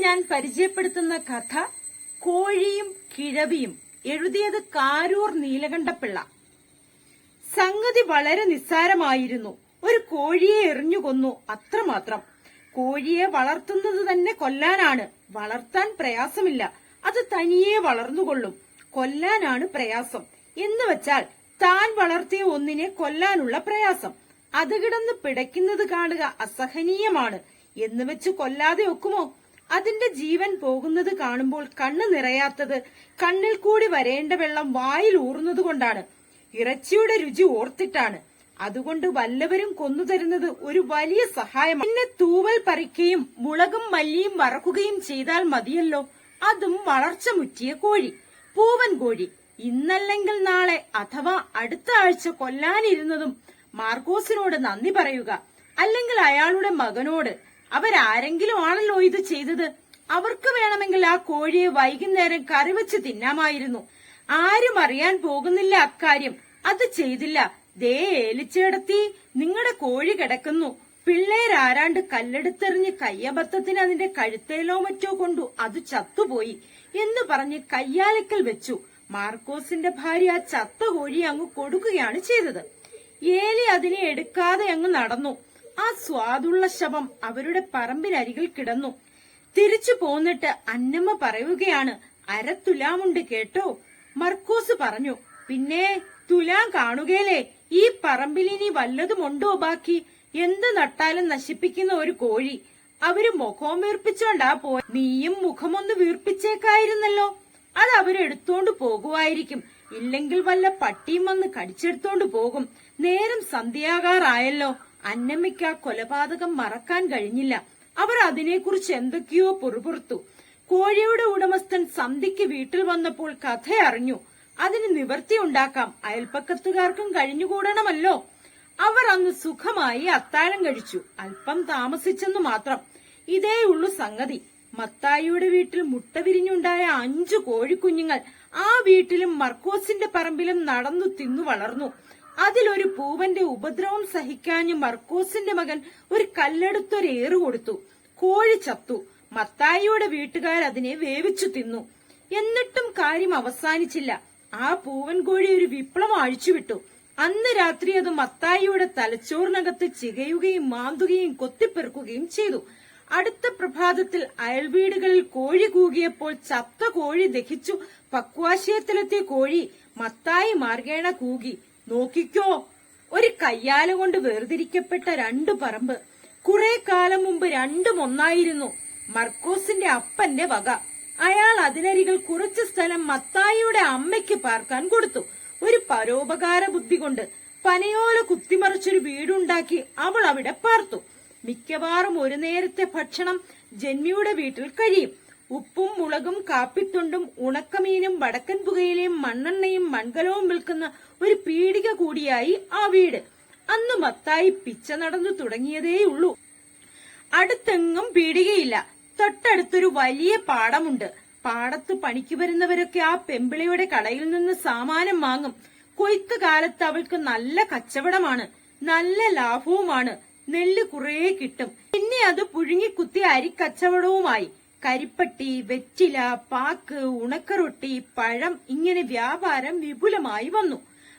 ഞാൻ പരിചയപ്പെടുത്തുന്ന കഥ. കോഴിയും കിഴവിയും എഴുതിയത് കാരൂർ നീലകണ്ഠപിള്ള സംഗതി വളരെ നിസ്സാരമായിരുന്നു. ഒരു കോഴിയെ എറിഞ്ഞു കൊന്നു അത്രമാത്രം. കോഴിയെ വളർത്തുന്നത് തന്നെ കൊല്ലാനാണ്. വളർത്താൻ പ്രയാസമില്ല. അത് തനിയെ വളർന്നുകൊള്ളും. കൊല്ലാനാണ് പ്രയാസം. എന്ന് വെച്ചാൽ താൻ വളർത്തിയ ഒന്നിനെ കൊല്ലാനുള്ള പ്രയാസം. അത് കിടന്ന് പിടയ്ക്കുന്നത് കാണുക അസഹനീയമാണ്. എന്ന് വെച്ച് കൊല്ലാതെ ഒക്കുമോ? അതിന്റെ ജീവൻ പോകുന്നത് കാണുമ്പോൾ കണ്ണ് നിറയാത്തത് കണ്ണിൽ കൂടി വരേണ്ട വെള്ളം വായിൽ ഊറുന്നത് കൊണ്ടാണ്. ഇറച്ചിയുടെ രുചി ഓർത്തിട്ടാണ്. അതുകൊണ്ട് വല്ലവരും കൊന്നു തരുന്നത് ഒരു വലിയ സഹായമാണ് പിന്നെ തൂവൽ പറിക്കുകയും മുളകും മല്ലിയും വറക്കുകയും ചെയ്താൽ മതിയല്ലോ. അതും വളർച്ച മുറ്റിയ കോഴി പൂവൻ കോഴി. ഇന്നല്ലെങ്കിൽ നാളെ അഥവാ അടുത്ത ആഴ്ച കൊല്ലാനിരുന്നതും മാർക്കോസിനോട് നന്ദി പറയുക. അല്ലെങ്കിൽ അയാളുടെ മകനോട് അവരാരെങ്കിലും ആണല്ലോ ഇത് ചെയ്തത്? അവർക്ക് വേണമെങ്കിൽ ആ കോഴിയെ വൈകുന്നേരം കറിവെച്ച് തിന്നാമായിരുന്നു. ആരും അറിയാൻ പോകുന്നില്ല അക്കാര്യം. അത് ചെയ്തില്ല. ദേ ഏലിച്ചേടത്തി നിങ്ങളുടെ കോഴി കിടക്കുന്നു. പിള്ളേരാരാണ്ട് കല്ലെടുത്തെറിഞ്ഞ് കയ്യബദ്ധത്തിന് അതിന്റെ കഴുത്തേലോ മറ്റോ കൊണ്ടു അത് ചത്തുപോയി എന്ന് പറഞ്ഞ് കയ്യാലക്കൽ വെച്ചു. മാർക്കോസിന്റെ ഭാര്യ ആ ചത്ത കോഴി അങ്ങ് കൊടുക്കുകയാണ് ചെയ്തത്. ഏലി അതിനെ എടുക്കാതെ അങ്ങ് നടന്നു. ആ സ്വാദുള്ള ശവം അവരുടെ പറമ്പിനരികിൽ കിടന്നു. തിരിച്ചു പോന്നിട്ട് അന്നമ്മ പറയുകയാണ് അര തുലാമുണ്ട് കേട്ടോ. മർക്കോസ് പറഞ്ഞു പിന്നെ തുലാം കാണുകയില്ലേ ഈ പറമ്പിലിനി വല്ലതുമുണ്ടോ ബാക്കി? എന്ത് നട്ടാലും നശിപ്പിക്കുന്ന ഒരു കോഴി. അവർ മുഖവും വീർപ്പിച്ചോണ്ടാ പോ നീയും മുഖമൊന്ന് വീർപ്പിച്ചേക്കായിരുന്നല്ലോ. അത് അവരെടുത്തോണ്ട് പോകുമായിരിക്കും ഇല്ലെങ്കിൽ വല്ല പട്ടിയും വന്ന് കടിച്ചെടുത്തോണ്ട് പോകും. നേരം സന്ധ്യാകാറായല്ലോ. അന്നമ്മയ്ക്ക് ആ കൊലപാതകം മറക്കാൻ കഴിഞ്ഞില്ല. അവർ അതിനെക്കുറിച്ച് എന്തൊക്കെയോ പൊറുപുറത്തു. കോഴിയുടെ ഉടമസ്ഥൻ സന്ധ്യയ്ക്ക് വീട്ടിൽ വന്നപ്പോൾ കഥ അറിഞ്ഞു. അതിന് നിവർത്തി ഉണ്ടാക്കാം. അയൽപ്പക്കത്തുകാർക്കും കഴിഞ്ഞുകൂടണമല്ലോ. അവർ അന്ന് സുഖമായി അത്താഴം കഴിച്ചു. അല്പം താമസിച്ചെന്നു മാത്രം. ഇതേയുള്ളു സംഗതി. മത്തായിയുടെ വീട്ടിൽ മുട്ട വിരിഞ്ഞുണ്ടായ അഞ്ചു കോഴിക്കുഞ്ഞുങ്ങൾ ആ വീട്ടിലും മർക്കോസിന്റെ പറമ്പിലും നടന്നു തിന്നു വളർന്നു. അതിലൊരു പൂവന്റെ ഉപദ്രവം സഹിക്കാഞ്ഞ് മർക്കോസിന്റെ മകൻ ഒരു കല്ലെടുത്തൊരു ഏറ് കൊടുത്തു. കോഴി ചത്തു. മത്തായിയുടെ വീട്ടുകാർ അതിനെ വേവിച്ചു തിന്നു. എന്നിട്ടും കാര്യം അവസാനിച്ചില്ല. ആ പൂവൻ കോഴി ഒരു വിപ്ലവം അഴിച്ചുവിട്ടു. അന്ന് രാത്രി അത് മത്തായിയുടെ തലച്ചോറിനകത്ത് ചികയുകയും മാന്തുകയും കൊത്തിപ്പെറുക്കുകയും ചെയ്തു. അടുത്ത പ്രഭാതത്തിൽ അയൽവീടുകളിൽ കോഴി കൂകിയപ്പോൾ ചത്ത കോഴി ദഹിച്ചു. പക്വാശയത്തിലെത്തിയ കോഴി മത്തായി മാർഗേണ കൂകി. നോക്കിക്കോ. ഒരു കയ്യാല കൊണ്ട് വേർതിരിക്കപ്പെട്ട രണ്ടു പറമ്പ് കുറെ കാലം മുമ്പ് രണ്ടും ഒന്നായിരുന്നു. മർക്കോസിന്റെ അപ്പന്റെ വക. അയാൾ അതിനരികൾ കുറച്ച് സ്ഥലം മത്തായിയുടെ അമ്മയ്ക്ക് പാർക്കാൻ കൊടുത്തു. ഒരു പരോപകാര ബുദ്ധി കൊണ്ട് പനയോല കുത്തിമറിച്ചൊരു വീടുണ്ടാക്കി അവൾ അവിടെ പാർത്തു. മിക്കവാറും ഒരു നേരത്തെ ഭക്ഷണം ജന്മിയുടെ വീട്ടിൽ കഴിയും. ഉപ്പും മുളകും കാപ്പിത്തൊണ്ടും ഉണക്കമീനും വടക്കൻ പുകയിലെയും മണ്ണെണ്ണയും മൺകലവും വിൽക്കുന്ന ഒരു പീടിക കൂടിയായി ആ വീട്. അന്ന് മത്തായി പിച്ച നടന്നു തുടങ്ങിയതേയുള്ളൂ അടുത്തെങ്ങും പീടികയില്ല. തൊട്ടടുത്തൊരു വലിയ പാടമുണ്ട്. പാടത്ത് പണിക്ക് വരുന്നവരൊക്കെ ആ പെമ്പിളിയുടെ കടയിൽ നിന്ന് സാമാനം വാങ്ങും. കൊയ്ത്ത് കാലത്ത് അവൾക്ക് നല്ല കച്ചവടമാണ്. നല്ല ലാഭവുമാണ്. നെല്ല് കുറേ കിട്ടും. പിന്നെ അത് പുഴുങ്ങിക്കുത്തി അരിക്കച്ചവടവുമായി. കരിപ്പട്ടി വെറ്റില പാക്ക് ഉണക്കറൊട്ടി പഴം ഇങ്ങനെ വ്യാപാരം വിപുലമായി വന്നു.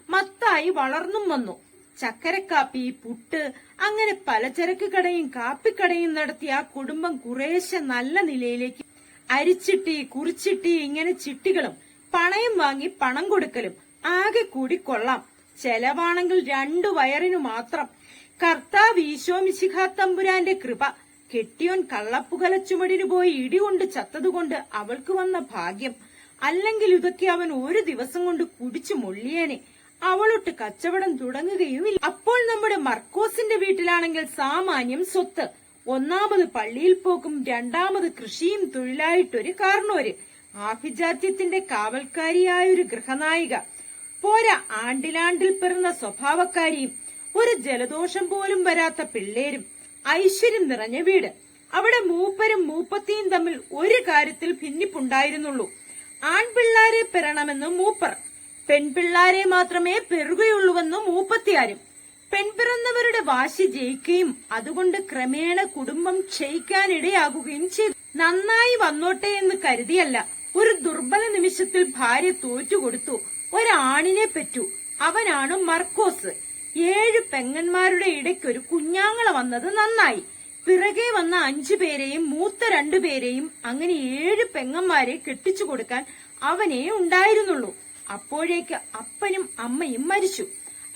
മത്തായി വളർന്നും വന്നു. ചക്കരക്കാപ്പി പുട്ട് അങ്ങനെ പലചരക്ക് കടയും കാപ്പിക്കടയും നടത്തിയ ആ കുടുംബം കുറേശ്ശെ നല്ല നിലയിലേക്ക് അരിച്ചിട്ടി കുറിച്ചിട്ടി ഇങ്ങനെ ചിട്ടികളും പണയം വാങ്ങി പണം കൊടുക്കലും ആകെ കൂടി കൊള്ളാം. ചെലവാണെങ്കിൽ രണ്ടു വയറിനു മാത്രം. കർത്താവ് ഈശോ മിശിഖാ തമ്പുരാന്റെ കൃപ. കെട്ടിയോൻ കള്ളപ്പുകല ചുമടിനു പോയി ഇടികൊണ്ട് ചത്തതുകൊണ്ട് അവൾക്ക് വന്ന ഭാഗ്യം. അല്ലെങ്കിൽ ഇതൊക്കെ അവൻ ഒരു ദിവസം കൊണ്ട് കുടിച്ചു മൊള്ളിയേനെ. അവളൊട്ട് കച്ചവടം തുടങ്ങുകയുമില്ല. അപ്പോൾ നമ്മുടെ മർക്കോസിന്റെ വീട്ടിലാണെങ്കിൽ സാമാന്യം സ്വത്ത്. ഒന്നാമത് പള്ളിയിൽ പോക്കും രണ്ടാമത് കൃഷിയും തൊഴിലായിട്ടൊരു കാരണോര് ആഭിജാത്യത്തിന്റെ കാവൽക്കാരിയായൊരു ഗൃഹനായിക. പോരാ ആണ്ടിലാണ്ടിൽ പിറന്ന സ്വഭാവക്കാരിയും ഒരു ജലദോഷം പോലും വരാത്ത പിള്ളേരും. ഐശ്വര്യം നിറഞ്ഞ വീട്. അവിടെ മൂപ്പരും മൂപ്പത്തിയും തമ്മിൽ ഒരു കാര്യത്തിൽ ഭിന്നിപ്പുണ്ടായിരുന്നുള്ളൂ. ആൺപിള്ളാരെ പെരണമെന്നും മൂപ്പർ. പെൺപിള്ളാരെ മാത്രമേ പെറുകയുള്ളൂവെന്ന് മൂപ്പത്തിയാരും. പെൺപിറന്നവരുടെ വാശി ജയിക്കുകയും അതുകൊണ്ട് ക്രമേണ കുടുംബം ക്ഷയിക്കാനിടയാകുകയും ചെയ്തു. നന്നായി വന്നോട്ടെ എന്ന് കരുതിയല്ല. ഒരു ദുർബല നിമിഷത്തിൽ ഭാര്യ തോറ്റുകൊടുത്തു ഒരാണിനെ പറ്റു. അവനാണ് മർക്കോസ്. ഏഴ് പെങ്ങന്മാരുടെ ഇടയ്ക്ക് ഒരു കുഞ്ഞാങ്ങള വന്നത് നന്നായി. പിറകെ വന്ന അഞ്ചു പേരെയും മൂത്ത രണ്ടു പേരെയും അങ്ങനെ ഏഴ് പെങ്ങന്മാരെ കെട്ടിച്ചു കൊടുക്കാൻ അവനേ ഉണ്ടായിരുന്നുള്ളൂ. അപ്പോഴേക്ക് അപ്പനും അമ്മയും മരിച്ചു.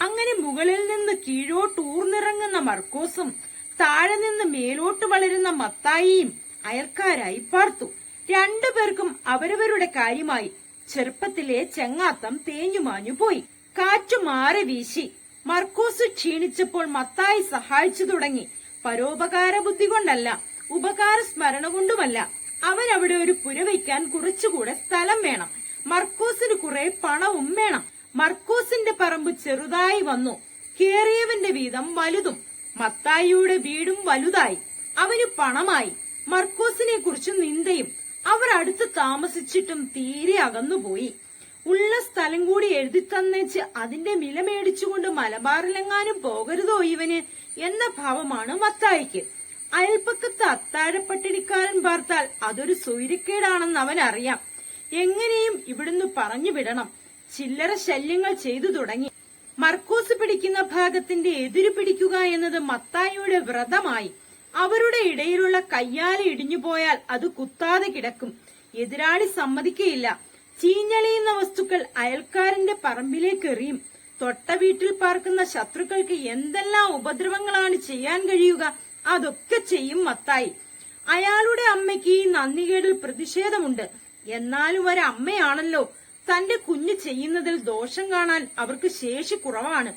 അങ്ങനെ മുകളിൽ നിന്ന് കീഴോട്ട് ഊർന്നിറങ്ങുന്ന മർക്കോസും താഴെ നിന്ന് മേലോട്ട് വളരുന്ന മത്തായിയും അയൽക്കാരായി പാർത്തു. രണ്ടുപേർക്കും അവരവരുടെ കാര്യമായി ചെറുപ്പത്തിലെ ചെങ്ങാത്തം തേഞ്ഞുമാഞ്ഞു പോയി കാറ്റു മാറി വീശി. മർക്കോസ് ക്ഷീണിച്ചപ്പോൾ മത്തായി സഹായിച്ചു തുടങ്ങി. പരോപകാര ബുദ്ധി കൊണ്ടല്ല ഉപകാര സ്മരണ കൊണ്ടുമല്ല. അവൻ അവിടെ ഒരു പുര വയ്ക്കാൻ കുറച്ചുകൂടെ സ്ഥലം വേണം. മർക്കോസിന് കുറെ പണവും വേണം. മർക്കോസിന്റെ പറമ്പ് ചെറുതായി വന്നു. കേറിയവന്റെ വീതം വലുതും മത്തായിയുടെ വീടും വലുതായി. അവന് പണമായി. മർക്കോസിനെ കുറിച്ച് നിന്ദയും അവർ അടുത്ത് താമസിച്ചിട്ടും തീരെ അകന്നുപോയി. ഉള്ള സ്ഥലം കൂടി എഴുതി തന്നേച്ച് അതിന്റെ വില മേടിച്ചുകൊണ്ട് മലബാറിലെങ്ങാനും പോകരുതോ ഇവന് എന്ന ഭാവമാണ് മത്തായിക്ക്. അയൽപ്പക്കത്ത് അത്താഴപ്പട്ടിണിക്കാരൻ പാർത്താൽ അതൊരു സൂര്യക്കേടാണെന്ന് അവൻ അറിയാം എങ്ങനെയും ഇവിടുന്ന് പറഞ്ഞു വിടണം. ചില്ലറ ശല്യങ്ങൾ ചെയ്തു തുടങ്ങി. മർക്കോസ് പിടിക്കുന്ന ഭാഗത്തിന്റെ എതിര് പിടിക്കുക എന്നത് മത്തായിയുടെ വ്രതമായി. അവരുടെ ഇടയിലുള്ള കയ്യാല ഇടിഞ്ഞുപോയാൽ അത് കുത്താതെ കിടക്കും. എതിരാളി സമ്മതിക്കയില്ല. ചീഞ്ഞളിയുന്ന വസ്തുക്കൾ അയൽക്കാരന്റെ പറമ്പിലേക്ക് എറിയും. തൊട്ട വീട്ടിൽ പാർക്കുന്ന ശത്രുക്കൾക്ക് എന്തെല്ലാം ഉപദ്രവങ്ങളാണ് ചെയ്യാൻ കഴിയുക അതൊക്കെ ചെയ്യും മത്തായി. അയാളുടെ അമ്മയ്ക്ക് ഈ നന്ദികേടിൽ പ്രതിഷേധമുണ്ട്. എന്നാലും ഒരമ്മയാണല്ലോ തന്റെ കുഞ്ഞ് ചെയ്യുന്നതിൽ ദോഷം കാണാൻ അവർക്ക് ശേഷി കുറവാണ്.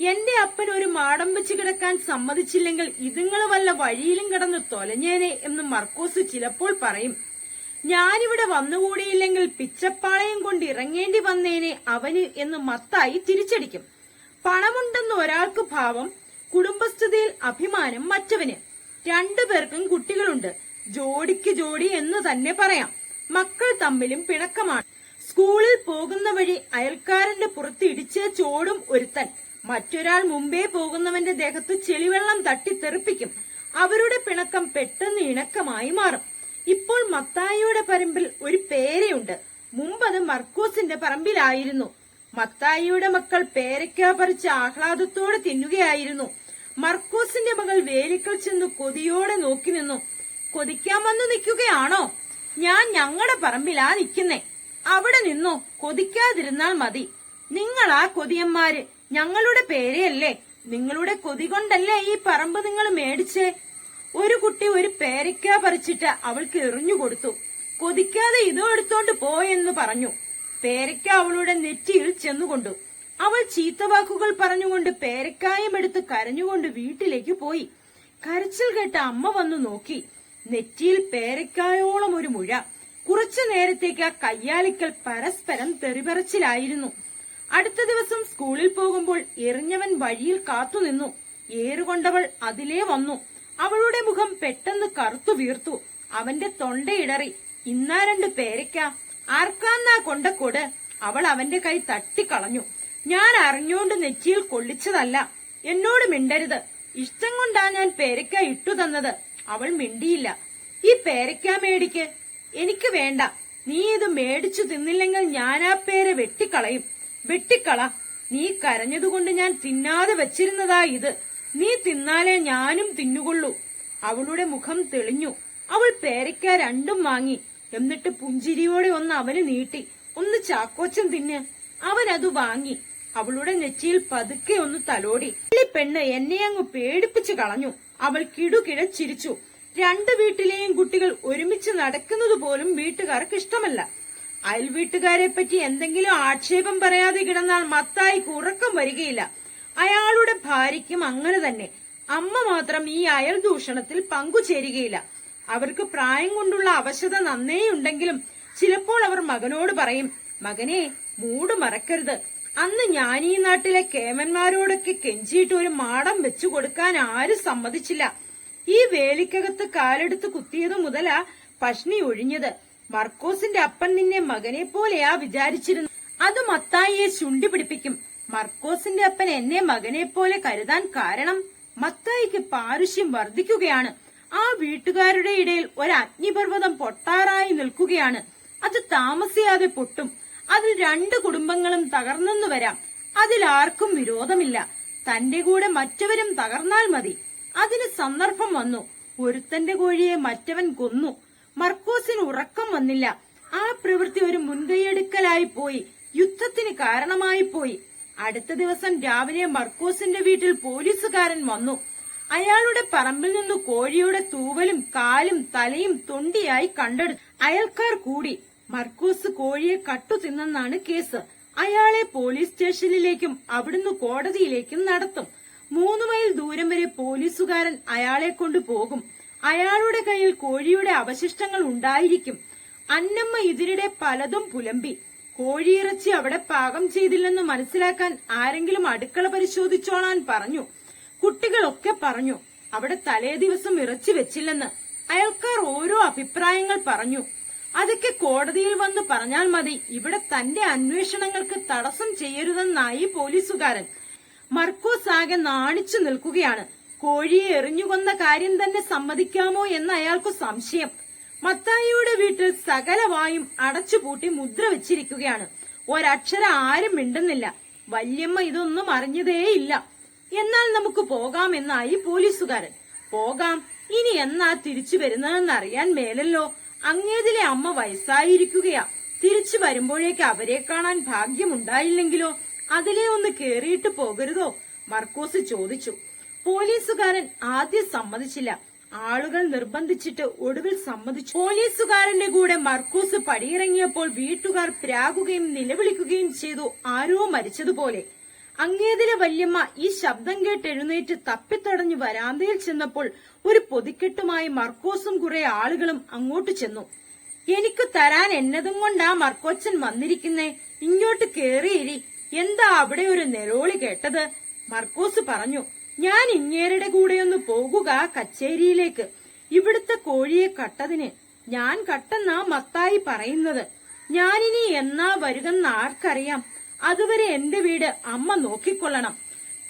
എന്റെ അപ്പൻ ഒരു മാടം വെച്ച് കിടക്കാൻ സമ്മതിച്ചില്ലെങ്കിൽ ഇതുങ്ങൾ വല്ല വഴിയിലും കിടന്ന് തൊലഞ്ഞേനെ എന്ന് മർക്കോസ് ചിലപ്പോൾ പറയും. ഞാനിവിടെ വന്നുകൂടിയില്ലെങ്കിൽ പിച്ചപ്പാളയം കൊണ്ട് ഇറങ്ങേണ്ടി വന്നേനെ അവന് എന്ന് മത്തായി തിരിച്ചടിക്കും. പണമുണ്ടെന്ന് ഒരാൾക്ക് ഭാവം കുടുംബസ്ഥിതിയിൽ അഭിമാനം മറ്റവന്. രണ്ടുപേർക്കും കുട്ടികളുണ്ട്. ജോഡിക്ക് ജോഡി എന്ന് തന്നെ പറയാം. മക്കൾ തമ്മിലും പിണക്കമാണ്. സ്കൂളിൽ പോകുന്ന വഴി അയൽക്കാരന്റെ പുറത്ത് ഇടിച്ച് ചോടും ഒരുത്തൻ. മറ്റൊരാൾ മുമ്പേ പോകുന്നവന്റെ ദേഹത്ത് ചെളിവെള്ളം തട്ടി തെറിപ്പിക്കും. അവരുടെ പിണക്കം പെട്ടെന്ന് ഇണക്കമായി മാറും. ഇപ്പോൾ മത്തായിയുടെ പറമ്പിൽ ഒരു പേരയുണ്ട്. മുമ്പത് മർക്കൂസിന്റെ പറമ്പിലായിരുന്നു. മത്തായിയുടെ മക്കൾ പേരയ്ക്ക പറിച്ച് ആഹ്ലാദത്തോടെ തിന്നുകയായിരുന്നു. മർക്കൂസിന്റെ മകൾ വേലിക്കൽ ചെന്ന് കൊതിയോടെ നോക്കി നിന്നു. കൊതിക്കാൻ വന്നു നിൽക്കുകയാണോ? ഞാൻ ഞങ്ങളുടെ പറമ്പിലാ നിൽക്കുന്നേ അവിടെ നിന്നോ കൊതിക്കാതിരുന്നാൽ മതി. നിങ്ങളാ കൊതിയന്മാര്. ഞങ്ങളുടെ പേരെയല്ലേ. നിങ്ങളുടെ കൊതി കൊണ്ടല്ലേ ഈ പറമ്പ് നിങ്ങൾ മേടിച്ചേ? ഒരു കുട്ടി ഒരു പേരയ്ക്ക പറിച്ചിട്ട് അവൾക്ക് എറിഞ്ഞു കൊടുത്തു. കൊതിക്കാതെ ഇതോ എടുത്തോണ്ട് പോയെന്ന് പറഞ്ഞു. പേരയ്ക്ക അവളുടെ നെറ്റിയിൽ ചെന്നുകൊണ്ടു. അവൾ ചീത്തവാക്കുകൾ പറഞ്ഞുകൊണ്ട് പേരക്കായും എടുത്ത് കരഞ്ഞുകൊണ്ട് വീട്ടിലേക്ക് പോയി. കരച്ചിൽ കേട്ട അമ്മ വന്നു നോക്കി. നെറ്റിയിൽ പേരക്കായോളം ഒരു മുഴ. കുറച്ചു നേരത്തേക്ക് ആ കയ്യാലിക്കൽ പരസ്പരം തെറിപറച്ചിലായിരുന്നു. അടുത്ത ദിവസം സ്കൂളിൽ പോകുമ്പോൾ എറിഞ്ഞവൻ വഴിയിൽ കാത്തുനിന്നു. ഏറുകൊണ്ടവൾ അതിലേ വന്നു. അവളുടെ മുഖം പെട്ടെന്ന് കറുത്തു വീർത്തു. അവന്റെ തൊണ്ടയിടറി ഇന്നാ രണ്ട് പേരയ്ക്ക. ആർക്കാന്നാ കൊണ്ടക്കൊട് അവൾ അവന്റെ കൈ തട്ടിക്കളഞ്ഞു. ഞാൻ അറിഞ്ഞോണ്ട് നെറ്റിയിൽ കൊള്ളിച്ചതല്ല. എന്നോട് മിണ്ടരുത്. ഇഷ്ടം കൊണ്ടാ ഞാൻ പേരയ്ക്ക ഇട്ടു തന്നത്. അവൾ മിണ്ടിയില്ല. ഈ പേരയ്ക്ക മേടിക്ക്. എനിക്ക് വേണ്ട. നീ ഇത് മേടിച്ചു തിന്നില്ലെങ്കിൽ ഞാൻ ആ പേരെ വെട്ടിക്കളയും. വെട്ടിക്കള. നീ കരഞ്ഞതുകൊണ്ട് ഞാൻ തിന്നാതെ വെച്ചിരുന്നതാ ഇത്. നീ തിന്നാലേ ഞാനും തിന്നുകൊള്ളൂ. അവളുടെ മുഖം തെളിഞ്ഞു. അവൾ പേരയ്ക്ക രണ്ടും വാങ്ങി. എന്നിട്ട് പുഞ്ചിരിയോടെ ഒന്ന് അവന് നീട്ടി. ഒന്ന് ചാക്കോച്ചൻ തിന്ന്. അവൻ അത് വാങ്ങി. അവളുടെ നെറ്റിയിൽ പതുക്കെ ഒന്ന് തലോടി. പെണ്ണ് എന്നെ അങ്ങ് പേടിപ്പിച്ചു കളഞ്ഞു. അവൾ കിടുകിട ചിരിച്ചു. രണ്ടു വീട്ടിലെയും കുട്ടികൾ ഒരുമിച്ച് നടക്കുന്നത് പോലും വീട്ടുകാർക്ക് ഇഷ്ടമല്ല. അയൽവീട്ടുകാരെ പറ്റി എന്തെങ്കിലും ആക്ഷേപം പറയാതെ കിടന്നാൽ മത്തായിക്ക് ഉറക്കം വരികയില്ല. അയാളുടെ ഭാര്യയ്ക്കും അങ്ങനെ തന്നെ. അമ്മ മാത്രം ഈ അയൽ ദൂഷണത്തിൽ പങ്കുചേരുകയില്ല. അവർക്ക് പ്രായം കൊണ്ടുള്ള അവശത നന്നേയുണ്ടെങ്കിലും ചിലപ്പോൾ അവർ മകനോട് പറയും മകനെ മൂട് മറക്കരുത്. അന്ന് ഞാൻ ഈ നാട്ടിലെ കേമന്മാരോടൊക്കെ കെഞ്ചിയിട്ട് ഒരു മാടം വെച്ചു കൊടുക്കാൻ ആരും സമ്മതിച്ചില്ല. ഈ വേലിക്കകത്ത് കാലെടുത്ത് കുത്തിയതു മുതലാ പഷ്ണി ഒഴിഞ്ഞത്. മർക്കോസിന്റെ അപ്പൻ നിന്നെ മകനെ പോലെയാ വിചാരിച്ചിരുന്നു അത് മത്തായിയെ ചുണ്ടി പിടിപ്പിക്കും മർക്കോസിന്റെ അപ്പൻ എന്നെ മകനെ പോലെ കരുതാൻ കാരണം മത്തായിക്ക് പാരുഷ്യം വർദ്ധിക്കുകയാണ്. ആ വീട്ടുകാരുടെ ഇടയിൽ ഒരു അഗ്നിപർവതം പൊട്ടാറായി നിൽക്കുകയാണ്. അത് താമസിയാതെ പൊട്ടും. അതിൽ രണ്ട് കുടുംബങ്ങളും തകർന്നെന്നു വരാം. അതിൽ ആർക്കും വിരോധമില്ല. തന്റെ കൂടെ മറ്റവരും തകർന്നാൽ മതി. അതിന് സന്ദർഭം വന്നു. ഒരുത്തന്റെ കോഴിയെ മറ്റവൻ കൊന്നു. മർക്കോസിന് ഉറക്കം വന്നില്ല. ആ പ്രവൃത്തി ഒരു മുൻകൈയെടുക്കലായി പോയി. യുദ്ധത്തിന് കാരണമായി പോയി. അടുത്ത ദിവസം രാവിലെ മർക്കോസിന്റെ വീട്ടിൽ പോലീസുകാരൻ വന്നു. അയാളുടെ പറമ്പിൽ നിന്ന് കോഴിയുടെ തൂവലും കാലും തലയും തൊണ്ടിയായി കണ്ടെടുത്തു അയൽക്കാർ കൂടി. മർക്കോസ് കോഴിയെ കട്ടു തിന്നെന്നാണ് കേസ്. അയാളെ പോലീസ് സ്റ്റേഷനിലേക്കും അവിടുന്ന് കോടതിയിലേക്കും നടത്തും. മൂന്ന് മൈൽ ദൂരം വരെ പോലീസുകാരൻ അയാളെ കൊണ്ടുപോകും അയാളുടെ കയ്യിൽ കോഴിയുടെ അവശിഷ്ടങ്ങൾ ഉണ്ടായിരിക്കും. അന്നമ്മ ഇതിനിടെ പലതും പുലമ്പി. കോഴിയിറച്ചി അവിടെ പാകം ചെയ്തില്ലെന്ന് മനസ്സിലാക്കാൻ ആരെങ്കിലും അടുക്കള പരിശോധിച്ചോളാൻ പറഞ്ഞു. കുട്ടികളൊക്കെ പറഞ്ഞു അവിടെ തലേ ദിവസം ഇറച്ചി വെച്ചില്ലെന്ന്. അയാൾക്കാർ ഓരോ അഭിപ്രായങ്ങൾ പറഞ്ഞു. അതൊക്കെ കോടതിയിൽ വന്ന് പറഞ്ഞാൽ മതി. ഇവിടെ തന്റെ അന്വേഷണങ്ങൾക്ക് തടസ്സം ചെയ്യരുതെന്നായി പോലീസുകാരൻ മർക്കോസ് ആകെ നാണിച്ചു നിൽക്കുകയാണ്. കോഴിയെ എറിഞ്ഞുകൊന്ന കാര്യം തന്നെ സമ്മതിക്കാമോ എന്ന് അയാൾക്ക് സംശയം. മത്തായിയുടെ വീട്ടിൽ സകലവായും അടച്ചുപൂട്ടി മുദ്ര വെച്ചിരിക്കുകയാണ്. ഒരക്ഷരം ആരും മിണ്ടുന്നില്ല. വല്യമ്മ ഇതൊന്നും അറിഞ്ഞതേയില്ല. എന്നാൽ നമുക്ക് പോകാമെന്നായി പോലീസുകാരൻ. പോകാം ഇനി എന്നാ തിരിച്ചു വരുന്നതെന്ന് അറിയാൻ മേലല്ലോ. അങ്ങേതിലെ അമ്മ വയസ്സായിരിക്കുകയാ. തിരിച്ചു വരുമ്പോഴേക്ക് അവരെ കാണാൻ ഭാഗ്യമുണ്ടായില്ലെങ്കിലോ? അതിലെ ഒന്ന് കേറിയിട്ട് പോകരുതോ? മർക്കോസ് ചോദിച്ചു. പോലീസുകാരൻ ആദ്യം സമ്മതിച്ചില്ല. ആളുകൾ നിർബന്ധിച്ചിട്ട് ഒടുവിൽ സമ്മതിച്ചു. പോലീസുകാരന്റെ കൂടെ മർക്കൂസ് പടിയിറങ്ങിയപ്പോൾ വീട്ടുകാർ പ്രാകുകയും നിലവിളിക്കുകയും ചെയ്തു. ആരോ മരിച്ചതുപോലെ. അങ്ങേതിലെ വല്യമ്മ ഈ ശബ്ദം കേട്ട് എഴുന്നേറ്റ് തപ്പിത്തടഞ്ഞു വരാന്തയിൽ ചെന്നപ്പോൾ ഒരു പൊതിക്കെട്ടുമായി മർക്കോസും കുറെ ആളുകളും അങ്ങോട്ട് ചെന്നു. എനിക്ക് തരാൻ എന്നതും കൊണ്ടാ മർക്കോച്ചൻ വന്നിരിക്കുന്നേ. ഇങ്ങോട്ട് കേറിയിരി. എന്താ അവിടെ ഒരു നെലോളി കേട്ടത്? മർക്കോസ് പറഞ്ഞു. ഞാൻ ഇങ്ങേരുടെ കൂടെയൊന്ന് പോകുക കച്ചേരിയിലേക്ക്. ഇവിടുത്തെ കോഴിയെ കട്ടതിന് ഞാൻ കട്ടെന്നാ മത്തായി പറയുന്നത്. ഞാനിനി എന്നാ വരുതെന്ന് ആർക്കറിയാം. അതുവരെ എന്റെ വീട് അമ്മ നോക്കിക്കൊള്ളണം.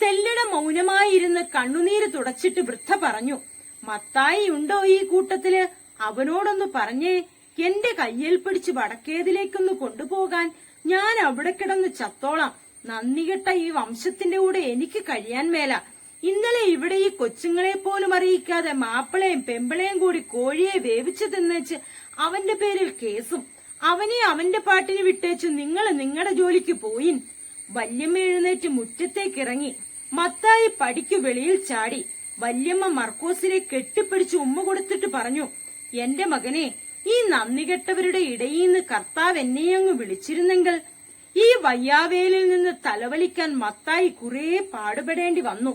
തെല്ലട മൗനമായിരുന്ന് കണ്ണുനീര് തുടച്ചിട്ട് വൃദ്ധ പറഞ്ഞു മത്തായി ഉണ്ടോ ഈ കൂട്ടത്തിൽ? അവനോടൊന്ന് പറഞ്ഞേ എന്റെ കയ്യിൽ പിടിച്ച് വടക്കേതിലേക്കൊന്ന് കൊണ്ടുപോകാൻ. ഞാൻ അവിടെ കിടന്ന് ചത്തോളാം. നന്ദികെട്ട ഈ വംശത്തിന്റെ കൂടെ എനിക്ക് കഴിയാൻ മേല. ഇന്നലെ ഇവിടെ ഈ കൊച്ചുങ്ങളെ പോലും അറിയിക്കാതെ മാപ്പിളയും പെമ്പിളയും കൂടി കോഴിയെ വേവിച്ചു തിന്നേച്ച് അവന്റെ പേരിൽ കേസും. അവനെ അവന്റെ പാട്ടിന് വിട്ടേച്ച് നിങ്ങൾ നിങ്ങളുടെ ജോലിക്ക് പോയിൻ. വല്യമ്മ എഴുന്നേറ്റ് മുറ്റത്തേക്കിറങ്ങി മത്തായി പടിക്കു വെളിയിൽ ചാടി. വല്യമ്മ മർക്കോസിനെ കെട്ടിപ്പിടിച്ച് ഉമ്മ കൊടുത്തിട്ട് പറഞ്ഞു എന്റെ മകനെ ഈ നന്ദികെട്ടവരുടെ ഇടയിൽ നിന്ന് കർത്താവ് എന്നെയങ്ങ് വിളിച്ചിരുന്നെങ്കിൽ ഈ വയ്യാവേലിൽ നിന്ന് തലവലിക്കാൻ മത്തായി കുറെ പാടുപെടേണ്ടി വന്നു.